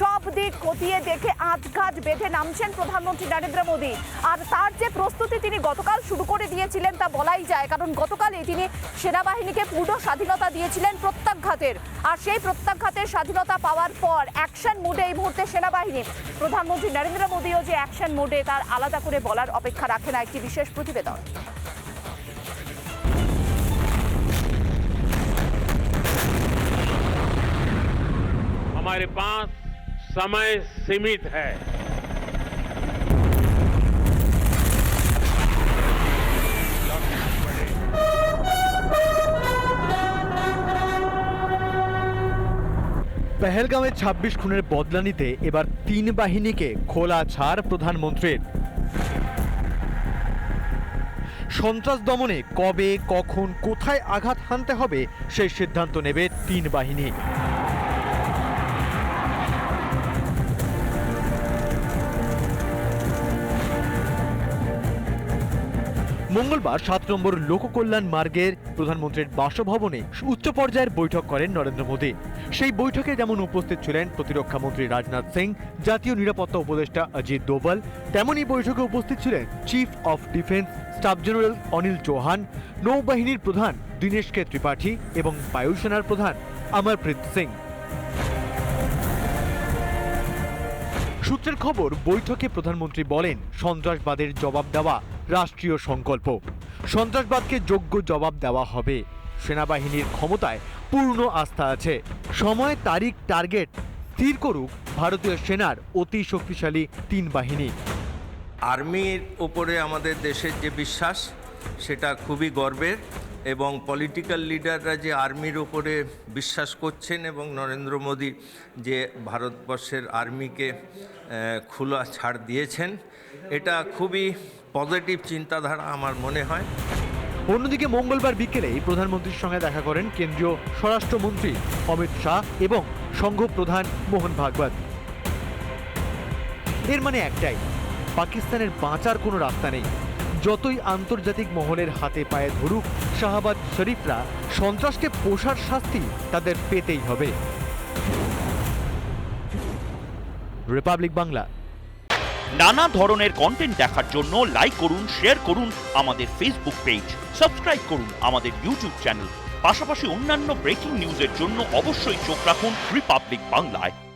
সব দিক খতিয়ে দেখে আজ কাজ বেঁধে নামছেন প্রধানমন্ত্রী নরেন্দ্র মোদী আর তার যে প্রস্তুতি তিনি গতকাল শুরু করে দিয়েছিলেন তা বলাই যায় কারণ গতকালই তিনি সেনাবাহিনীকে পূর্ণ স্বাধীনতা দিয়েছিলেন প্রত্যাঘাতের আর সেই প্রত্যাঘাতের স্বাধীনতা পাওয়ার পর অ্যাকশন মোডে এই মুহূর্তে সেনাবাহিনী প্রধানমন্ত্রী নরেন্দ্র মোদীও যে অ্যাকশন মোডে তার আলাদা করে বলার অপেক্ষা রাখে না একটি বিশেষ প্রতিবেদন हमारे पास समय सीमित है পেহেলগাঁওয়ে ছাব্বিশ খুনের বদলা নিতে এবার তিন বাহিনীকে খোলা ছাড় প্রধানমন্ত্রীর সন্ত্রাস দমনে কবে কখন কোথায় আঘাত হানতে হবে সেই সিদ্ধান্ত নেবে তিন বাহিনী মঙ্গলবার সাত নম্বর লোককল্যাণ মার্গের প্রধানমন্ত্রীর বাসভবনে উচ্চ পর্যায়ের বৈঠক করেন নরেন্দ্র মোদী। সেই বৈঠকে যেমন উপস্থিত ছিলেন প্রতিরক্ষা মন্ত্রী রাজনাথ সিং, জাতীয় নিরাপত্তা উপদেষ্টা অজিত দোভাল, তেমনই বৈঠকে উপস্থিত ছিলেন chief of defence staff general Anil Chauhan, নৌবাহিনীর প্রধান দীনেশ কে ত্রিপাঠী এবং বায়ুসেনার প্রধান অমরপ্রীত সিং। সূত্রের খবর, বৈঠকে প্রধানমন্ত্রী বলেন, সন্ত্রাসবাদের জবাব দেওয়া রাষ্ট্রীয় সংকল্প। সন্ত্রাসবাদকে যোগ্য জবাব দেওয়া হবে। সেনাবাহিনীর ক্ষমতায় পূর্ণ আস্থা আছে। সময়, তারিখ, টার্গেট স্থির করুক ভারতীয় সেনার অতি শক্তিশালী তিন বাহিনী। আর্মির ওপরে আমাদের দেশের যে বিশ্বাস, সেটা খুবই গর্বের। এবং পলিটিক্যাল লিডাররা যে আর্মির ওপরে বিশ্বাস করছেন এবং নরেন্দ্র মোদী যে ভারতবর্ষের আর্মিকে খোলা ছাড় দিয়েছেন, এটা খুবই পজিটিভ চিন্তাধারা আমার মনে হয়। অন্যদিকে মঙ্গলবার বিকেলেই প্রধানমন্ত্রীর সঙ্গে দেখা করেন কেন্দ্রীয় স্বরাষ্ট্রমন্ত্রী অমিত শাহ এবং সংঘ প্রধান মোহন ভাগবত। এর মানে একটাই, পাকিস্তানের বাঁচার কোনো রাস্তা নেই। যতই আন্তর্জাতিক মহলের হাতে পায়ে ধরুক, শাহবাজ শরীফরা সন্ত্রাসকে পোষার শাস্তি তাদের পেতেই হবে। রিপাবলিক বাংলা। নানা ধরনের কন্টেন্ট দেখার জন্য লাইক করুন শেয়ার করুন আমাদের ফেসবুক পেজ সাবস্ক্রাইব করুন আমাদের ইউটিউব চ্যানেল পাশাপাশি অন্যান্য ব্রেকিং নিউজের জন্য অবশ্যই চোখ রাখুন রিপাবলিক বাংলায়